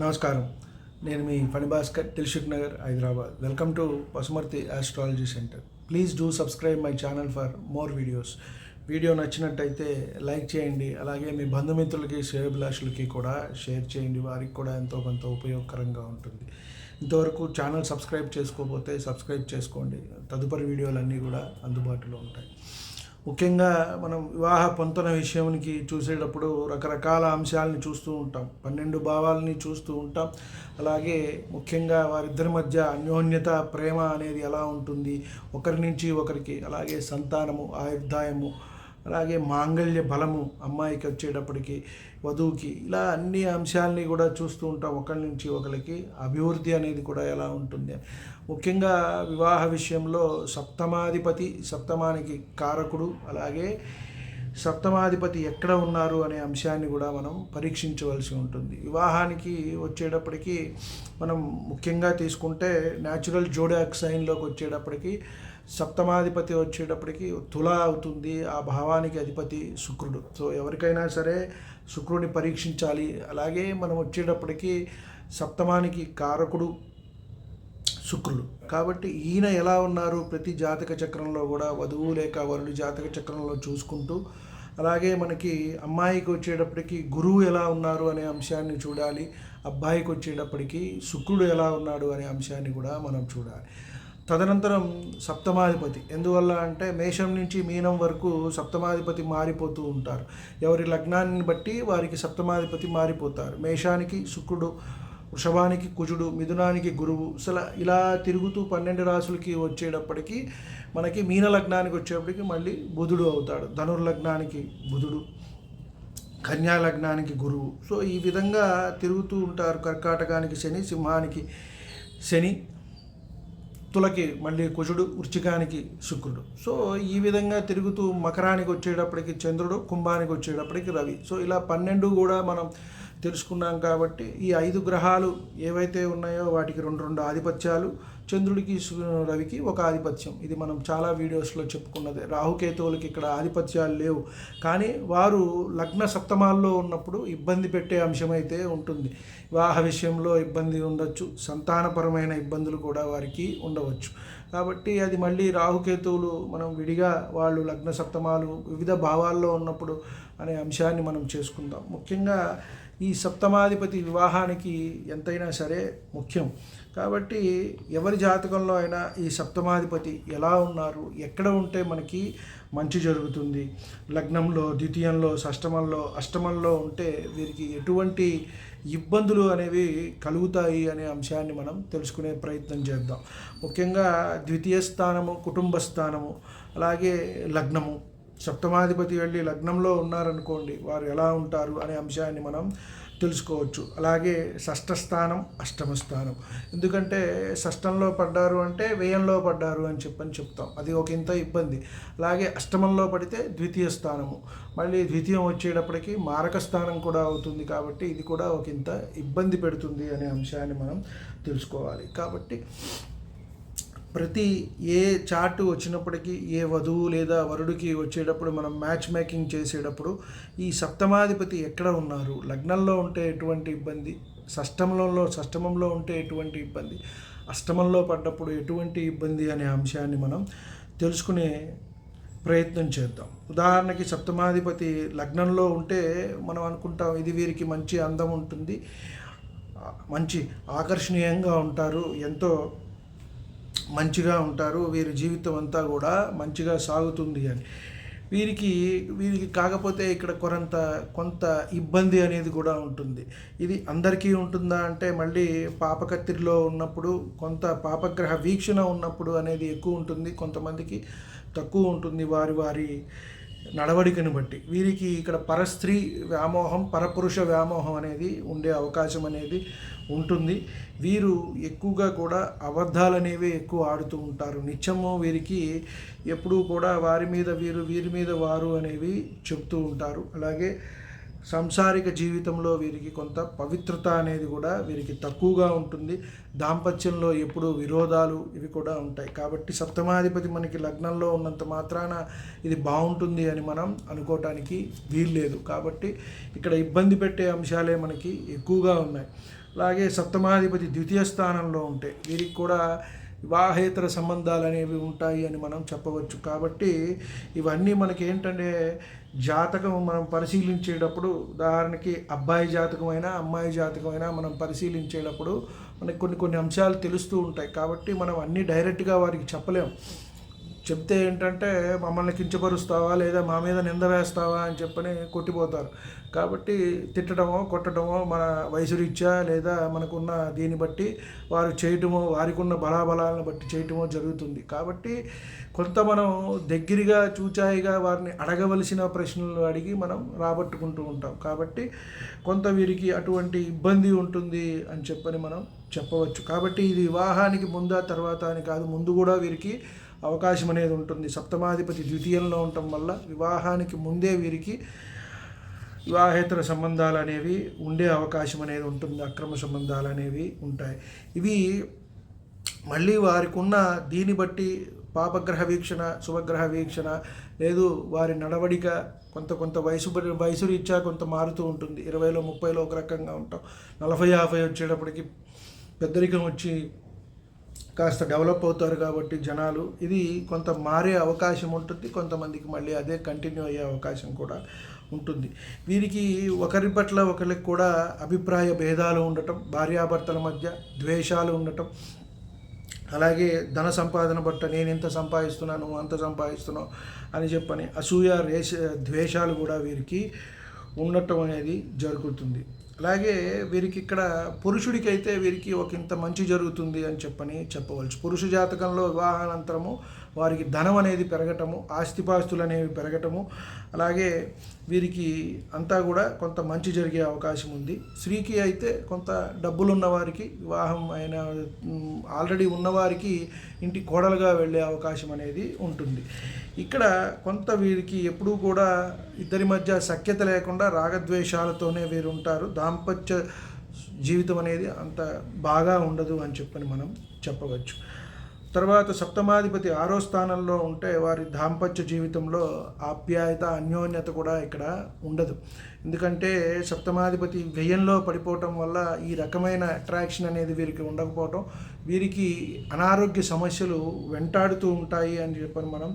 నమస్కారం. నేను మీ Phanibhaskar Dilsukhnagar Hyderabad. Welcome to Pasumarthi astrology centre please do subscribe my channel for more videos video నచ్చినట్టయితే like చేయండి. అలాగే మీ బంధుమిత్రులకి శ్రేయభిలాషులకి కూడా షేర్ చేయండి. వారికి కూడా ఎంతో కొంత ఉపయోగకరంగా ఉంటుంది. ఇంతవరకు ఛానల్ సబ్స్క్రైబ్ చేసుకోకపోతే సబ్స్క్రైబ్ చేసుకోండి. తదుపరి వీడియోలన్నీ కూడా అందుబాటులో ఉంటాయి. ముఖ్యంగా మనం వివాహ పొంతన విషయానికి చూసేటప్పుడు రకరకాల అంశాలని చూస్తూ ఉంటాం. పన్నెండు భావాలని చూస్తూ ఉంటాం. అలాగే ముఖ్యంగా వారిద్దరి మధ్య అన్యోన్యత ప్రేమ అనేది ఎలా ఉంటుంది? ఒకరి నుంచి ఒకరికి అలాగే సంతానము ఆయుర్దాయము అలాగే మాంగళ్య బలము అమ్మాయికి వచ్చేటప్పటికి వధువుకి ఇలా అన్ని అంశాలని కూడా చూస్తూ ఉంటాం. ఒకరి నుంచి ఒకరికి అభివృద్ధి అనేది కూడా ఎలా ఉంటుంది. ముఖ్యంగా వివాహ విషయంలో సప్తమాధిపతి సప్తమానికి కారకుడు అలాగే సప్తమాధిపతి ఎక్కడ ఉన్నారు అనే అంశాన్ని కూడా మనం పరీక్షించవలసి ఉంటుంది. వివాహానికి వచ్చేటప్పటికి మనం ముఖ్యంగా తీసుకుంటే న్యాచురల్ జోడాక్ సైన్లోకి వచ్చేటప్పటికి సప్తమాధిపతి వచ్చేటప్పటికి తుల అవుతుంది ఆ భావానికి అధిపతి శుక్రుడు. సో ఎవరికైనా సరే శుక్రుడిని పరీక్షించాలి. అలాగే మనం వచ్చేటప్పటికి సప్తమానికి కారకుడు శుక్రుడు. కాబట్టి ఈయన ఎలా ఉన్నారు? ప్రతి జాతక చక్రంలో కూడా వధువు లేక వరుడు జాతక చక్రంలో చూసుకుంటూ అలాగే మనకి అమ్మాయికి వచ్చేటప్పటికి గురువు ఎలా ఉన్నారు అనే అంశాన్ని చూడాలి. అబ్బాయికి వచ్చేటప్పటికి శుక్రుడు ఎలా ఉన్నాడు అనే అంశాన్ని కూడా మనం చూడాలి. తదనంతరం సప్తమాధిపతి. ఎందువల్ల అంటే మేషం నుంచి మీనం వరకు సప్తమాధిపతి మారిపోతూ ఉంటారు. ఎవరి లగ్నాన్ని బట్టి వారికి సప్తమాధిపతి మారిపోతారు. మేషానికి శుక్రుడు వృషభానికి కుజుడు మిథునానికి గురువు అసలు ఇలా తిరుగుతూ పన్నెండు రాసులకి వచ్చేటప్పటికి మనకి మీన లగ్నానికి వచ్చేటప్పటికి మళ్ళీ బుధుడు అవుతాడు. ధనుర్లగ్నానికి బుధుడు కన్యా లగ్నానికి గురువు. సో ఈ విధంగా తిరుగుతూ ఉంటారు కర్కాటకానికి శని సింహానికి శని. తులకి మళ్ళీ కుజుడు వృచ్చికానికి శుక్రుడు. సో ఈ విధంగా తిరుగుతూ మకరానికి వచ్చేటప్పటికి చంద్రుడు కుంభానికి వచ్చేటప్పటికి రవి. సో ఇలా పన్నెండు కూడా మనం తెలుసుకున్నాం కాబట్టి ఈ ఐదు గ్రహాలు ఏవైతే ఉన్నాయో వాటికి రెండు రెండు ఆధిపత్యాలు చంద్రుడికి రవికి ఒక ఆధిపత్యం. ఇది మనం చాలా వీడియోస్లో చెప్పుకున్నదే. రాహుకేతువులకి ఇక్కడ ఆధిపత్యాలు లేవు. కానీ వారు లగ్న సప్తమాల్లో ఉన్నప్పుడు ఇబ్బంది పెట్టే అంశమైతే ఉంటుంది. వివాహ విషయంలో ఇబ్బంది ఉండొచ్చు. సంతానపరమైన ఇబ్బందులు కూడా వారికి ఉండవచ్చు. కాబట్టి అది మళ్ళీ రాహుకేతువులు మనం విడిగా వాళ్ళు లగ్న సప్తమాలు వివిధ భావాల్లో ఉన్నప్పుడు అనే అంశాన్ని మనం చేసుకుందాం. ముఖ్యంగా ఈ సప్తమాధిపతి వివాహానికి ఎంతైనా సరే ముఖ్యం. కాబట్టి ఎవరి జాతకంలో అయినా ఈ సప్తమాధిపతి ఎలా ఉన్నారు ఎక్కడ ఉంటే మనకి మంచి జరుగుతుంది? లగ్నంలో ద్వితీయంలో షష్టమంలో అష్టమంలో ఉంటే వీరికి ఎటువంటి ఇబ్బందులు అనేవి కలుగుతాయి అనే అంశాన్ని మనం తెలుసుకునే ప్రయత్నం చేద్దాం. ముఖ్యంగా ద్వితీయ స్థానము కుటుంబ స్థానము అలాగే లగ్నము. సప్తమాధిపతి వెళ్ళి లగ్నంలో ఉన్నారనుకోండి వారు ఎలా ఉంటారు అనే అంశాన్ని మనం తెలుసుకోవచ్చు. అలాగే షష్ఠ స్థానం అష్టమ స్థానం ఎందుకంటే షష్టంలో పడ్డారు అంటే వ్యయంలో పడ్డారు అని చెప్పని చెప్తాం. అది ఒక ఇంత ఇబ్బంది. అలాగే అష్టమంలో పడితే ద్వితీయ స్థానము. మళ్ళీ ద్వితీయం వచ్చేటప్పటికి మారక స్థానం కూడా అవుతుంది కాబట్టి ఇది కూడా ఒక ఇంత ఇబ్బంది పెడుతుంది అనే అంశాన్ని మనం తెలుసుకోవాలి. కాబట్టి ప్రతి ఏ చార్ట్ వచ్చినప్పటికీ ఏ వధువు లేదా వరుడికి వచ్చేటప్పుడు మనం మ్యాచ్ మేకింగ్ చేసేటప్పుడు ఈ సప్తమాధిపతి ఎక్కడ ఉన్నారు? లగ్నంలో ఉంటే ఎటువంటి ఇబ్బంది? షష్టమంలో షష్టమంలో ఉంటే ఎటువంటి ఇబ్బంది? అష్టమంలో పడ్డప్పుడు ఎటువంటి ఇబ్బంది అనే అంశాన్ని మనం తెలుసుకునే ప్రయత్నం చేద్దాం. ఉదాహరణకి సప్తమాధిపతి లగ్నంలో ఉంటే మనం అనుకుంటాం ఇది వీరికి మంచి అందం ఉంటుంది. మంచి ఆకర్షణీయంగా ఉంటారు. ఎంతో మంచిగా ఉంటారు వీరి జీవితం అంతా కూడా మంచిగా సాగుతుంది అని. వీరికి వీరికి కాకపోతే ఇక్కడ కొంత కొంత ఇబ్బంది అనేది కూడా ఉంటుంది. ఇది అందరికీ ఉంటుందా అంటే మళ్ళీ పాపకత్తిరిలో ఉన్నప్పుడు కొంత పాపగ్రహ వీక్షణ ఉన్నప్పుడు అనేది ఎక్కువ ఉంటుంది. కొంతమందికి తక్కువ ఉంటుంది వారి వారి నడవడికను బట్టి. వీరికి ఇక్కడ పరస్త్రీ వ్యామోహం పరపురుష వ్యామోహం అనేది ఉండే అవకాశం అనేది ఉంటుంది. వీరు ఎక్కువగా కూడా అబద్ధాలు అనేవి ఎక్కువ ఆడుతూ ఉంటారు. నిత్యము వీరికి ఎప్పుడూ కూడా వారి మీద వీరు వీరి మీద వారు అనేవి చెప్తూ ఉంటారు. అలాగే సంసారిక జీవితంలో వీరికి కొంత పవిత్రత అనేది కూడా వీరికి తక్కువగా ఉంటుంది. దాంపత్యంలో ఎప్పుడూ విరోధాలు ఇవి కూడా ఉంటాయి. కాబట్టి సప్తమాధిపతి మనకి లగ్నంలో ఉన్నంత మాత్రాన ఇది బాగుంటుంది అని మనం అనుకోవటానికి వీల్లేదు. కాబట్టి ఇక్కడ ఇబ్బంది పెట్టే అంశాలే మనకి ఎక్కువగా ఉన్నాయి. అలాగే సప్తమాధిపతి ద్వితీయ స్థానంలో ఉంటే వీరికి కూడా వివాహేతర సంబంధాలు అనేవి ఉంటాయి అని మనం చెప్పవచ్చు. కాబట్టి ఇవన్నీ మనకి ఏంటంటే జాతకం మనం పరిశీలించేటప్పుడు ఉదాహరణకి అబ్బాయి జాతకమైనా అమ్మాయి జాతకమైనా మనం పరిశీలించేటప్పుడు మనకి కొన్ని కొన్ని అంశాలు తెలుస్తూ ఉంటాయి. కాబట్టి మనం అన్నీ డైరెక్ట్గా వారికి చెప్పలేం. చెప్తే ఏంటంటే మమ్మల్ని కించపరుస్తావా? లేదా మా మీద నింద వేస్తావా? అని చెప్పని కొట్టిపోతారు. కాబట్టి తిట్టడమో కొట్టడమో మన వయసు రీత్యా లేదా మనకున్న దీన్ని బట్టి వారు చేయటమో వారికి ఉన్న బలాబలాలను బట్టి చేయటమో జరుగుతుంది. కాబట్టి కొంత మనం దగ్గరగా చూచాయిగా వారిని అడగవలసిన ప్రశ్నలు అడిగి మనం రాబట్టుకుంటూ ఉంటాం. కాబట్టి కొంత వీరికి అటువంటి ఇబ్బంది ఉంటుంది అని చెప్పని మనం చెప్పవచ్చు. కాబట్టి ఇది వివాహానికి ముందా తర్వాత అని కాదు. ముందు కూడా వీరికి అవకాశం అనేది ఉంటుంది. సప్తమాధిపతి ద్వితీయంలో ఉండటం వల్ల వివాహానికి ముందే వీరికి వివాహేతర సంబంధాలు అనేవి ఉండే అవకాశం అనేది ఉంటుంది. అక్రమ సంబంధాలు అనేవి ఉంటాయి. ఇవి మళ్ళీ వారికి ఉన్న దీన్ని బట్టి పాపగ్రహ వీక్షణ శుభగ్రహ వీక్షణ లేదు. వారి నడవడిక కొంత కొంత వయసు వయసు రీత్యా కొంత మారుతూ ఉంటుంది. ఇరవైలో ముప్పైలో ఒక రకంగా ఉంటాం. నలభై యాభై వచ్చేటప్పటికి పెద్దరికం వచ్చి కాస్త డెవలప్ అవుతారు కాబట్టి జనాలు ఇది కొంత మారే అవకాశం ఉంటుంది. కొంతమందికి మళ్ళీ అదే కంటిన్యూ అయ్యే అవకాశం కూడా ఉంటుంది. వీరికి ఒకరి పట్ల ఒకరికి కూడా అభిప్రాయ భేదాలు ఉండటం భార్యాభర్తల మధ్య ద్వేషాలు ఉండటం అలాగే ధన సంపాదన బట్ట నేను ఎంత సంపాదిస్తున్నాను నువ్వు అంత సంపాదిస్తున్నావు అని చెప్పని అసూయ రేష ద్వేషాలు కూడా వీరికి ఉండటం అనేది జరుగుతుంది. అలాగే వీరికి ఇక్కడ పురుషుడికి అయితే వీరికి ఒక ఇంత మంచి జరుగుతుంది అని చెప్పని చెప్పవచ్చు. పురుష జాతకంలో వివాహానంతరము వారికి ధనం అనేది పెరగటము ఆస్తిపాస్తులు అనేవి పెరగటము అలాగే వీరికి అంతా కూడా కొంత మంచి జరిగే అవకాశం ఉంది. స్త్రీకి అయితే కొంత డబ్బులున్న వారికి వివాహం అయిన ఆల్రెడీ ఉన్నవారికి ఇంటి కోడలుగా వెళ్ళే అవకాశం అనేది ఉంటుంది. ఇక్కడ కొంత వీరికి ఎప్పుడూ కూడా ఇద్దరి మధ్య సఖ్యత లేకుండా రాగద్వేషాలతోనే వీరు ఉంటారు. దాంపత్య జీవితం అనేది అంత బాగా ఉండదు అని చెప్పని మనం చెప్పవచ్చు. తర్వాత సప్తమాధిపతి ఆరో స్థానంలో ఉంటే వారి దాంపత్య జీవితంలో ఆప్యాయత అన్యోన్యత కూడా ఇక్కడ ఉండదు. ఎందుకంటే సప్తమాధిపతి వ్యయంలో పడిపోవటం వల్ల ఈ రకమైన అట్రాక్షన్ అనేది వీరికి ఉండకపోవటం వీరికి అనారోగ్య సమస్యలు వెంటాడుతూ ఉంటాయి అని చెప్పని మనం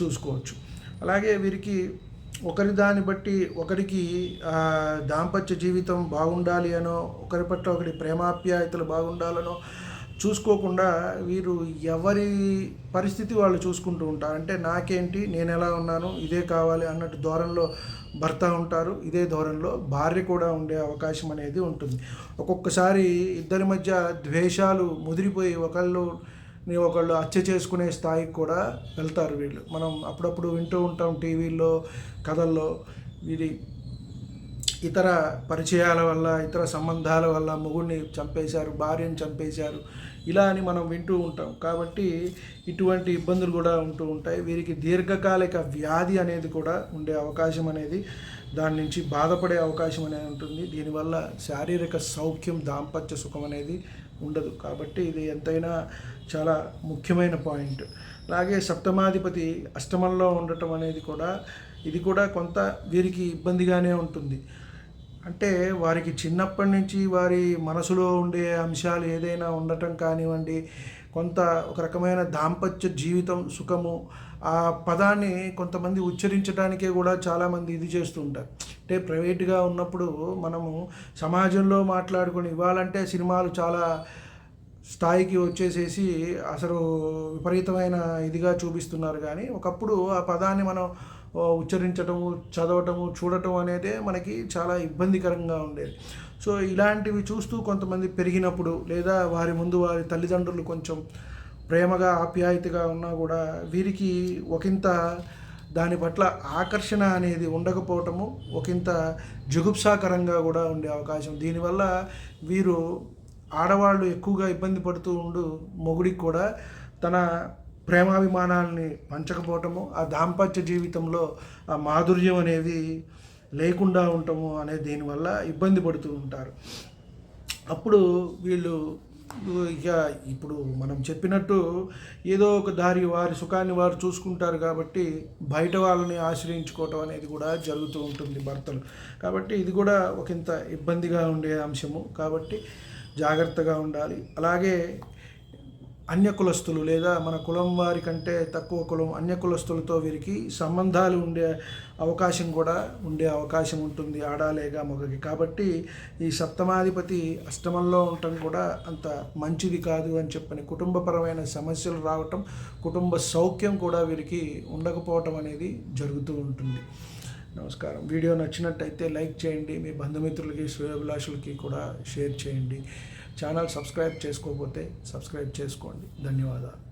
చూసుకోవచ్చు. అలాగే వీరికి ఒకరి దాన్ని బట్టి ఒకరికి దాంపత్య జీవితం బాగుండాలి అనో ఒకరి పట్ల ఒకరి ప్రేమాప్యాయతలు బాగుండాలనో చూసుకోకుండా వీరు ఎవరి పరిస్థితి వాళ్ళు చూసుకుంటూ ఉంటారు. అంటే నాకేంటి నేను ఎలా ఉన్నాను ఇదే కావాలి అన్నట్టు ధోరణిలో భర్త ఉంటారు. ఇదే ధోరణిలో భార్య కూడా ఉండే అవకాశం అనేది ఉంటుంది. ఒక్కొక్కసారి ఇద్దరి మధ్య ద్వేషాలు ముదిరిపోయి ఒకళ్ళు ఒకళ్ళు హత్య చేసుకునే స్థాయికి కూడా వెళ్తారు వీళ్ళు. మనం అప్పుడప్పుడు వింటూ ఉంటాం టీవీల్లో కథల్లో. వీరి ఇతర పరిచయాల వల్ల ఇతర సంబంధాల వల్ల మొగుడిని చంపేశారు భార్యను చంపేశారు. ఇలా అని మనం వింటూ ఉంటాం. కాబట్టి ఇటువంటి ఇబ్బందులు కూడా ఉంటూ ఉంటాయి. వీరికి దీర్ఘకాలిక వ్యాధి అనేది కూడా ఉండే అవకాశం అనేది దాని నుంచి బాధపడే అవకాశం అనేది ఉంటుంది. దీనివల్ల శారీరక సౌఖ్యం దాంపత్య సుఖం అనేది ఉండదు. కాబట్టి ఇది ఎంతైనా చాలా ముఖ్యమైన పాయింట్. అలాగే సప్తమాధిపతి అష్టమంలో ఉండటం అనేది కూడా ఇది కూడా కొంత వీరికి ఇబ్బందిగానే ఉంటుంది. అంటే వారికి చిన్నప్పటి నుంచి వారి మనసులో ఉండే అంశాలు ఏదైనా ఉండటం కానివ్వండి కొంత ఒక రకమైన దాంపత్య జీవితం సుఖము ఆ పదాన్ని కొంతమంది ఉచ్చరించడానికే కూడా చాలామంది ఇది చేస్తూ ఉంటారు అంటే ప్రైవేట్గా ఉన్నప్పుడు మనము సమాజంలో మాట్లాడుకుని ఇవ్వాలంటే సినిమాలు చాలా స్థాయికి వచ్చేసేసి అసలు విపరీతమైన ఇదిగా చూపిస్తున్నారు. కానీ ఒకప్పుడు ఆ పదాన్ని మనం ఉచ్చరించడము ఉచ్చరించటము చదవటము చూడటం అనేది మనకి చాలా ఇబ్బందికరంగా ఉండేది. సో ఇలాంటివి చూస్తూ కొంతమంది పెరిగినప్పుడు లేదా వారి ముందు వారి తల్లిదండ్రులు కొంచెం ప్రేమగా ఆప్యాయతగా ఉన్నా కూడా వీరికి ఒకంత దాని పట్ల ఆకర్షణ అనేది ఉండకపోవటము ఒకంత జుగుప్సాకరంగా కూడా ఉండే అవకాశం. దీనివల్ల వీరు ఆడవాళ్ళు ఎక్కువగా ఇబ్బంది పడుతూ ఉండు మొగుడికి కూడా తన ప్రేమాభిమానాల్ని పంచకపోవటము ఆ దాంపత్య జీవితంలో ఆ మాధుర్యం అనేది లేకుండా ఉండటము అనే దీనివల్ల ఇబ్బంది పడుతూ ఉంటారు. అప్పుడు వీళ్ళు ఇక ఇప్పుడు మనం చెప్పినట్టు ఏదో ఒక దారి వారి సుఖాన్ని వారు చూసుకుంటారు కాబట్టి బయట వాళ్ళని ఆశ్రయించుకోవటం అనేది కూడా జరుగుతూ ఉంటుంది భర్తలు. కాబట్టి ఇది కూడా ఒక ఇంత ఇబ్బందిగా ఉండే అంశము. కాబట్టి జాగ్రత్తగా ఉండాలి. అలాగే అన్య కులస్తులు లేదా మన కులం వారి కంటే తక్కువ కులం అన్య కులస్తులతో వీరికి సంబంధాలు ఉండే అవకాశం కూడా ఉండే అవకాశం ఉంటుంది ఆడాలేగా మొగకి. కాబట్టి ఈ సప్తమాధిపతి అష్టమంలో ఉండటం కూడా అంత మంచిది కాదు అని చెప్పని కుటుంబపరమైన సమస్యలు రావటం కుటుంబ సౌఖ్యం కూడా వీరికి ఉండకపోవటం అనేది జరుగుతూ ఉంటుంది. నమస్కారం. వీడియో నచ్చినట్టయితే లైక్ చేయండి మీ బంధుమిత్రులకి శ్రేయోభిలాషులకి కూడా షేర్ చేయండి. ఛానల్ సబ్స్క్రైబ్ చేసుకోకపోతే సబ్స్క్రైబ్ చేసుకోండి. ధన్యవాదాలు.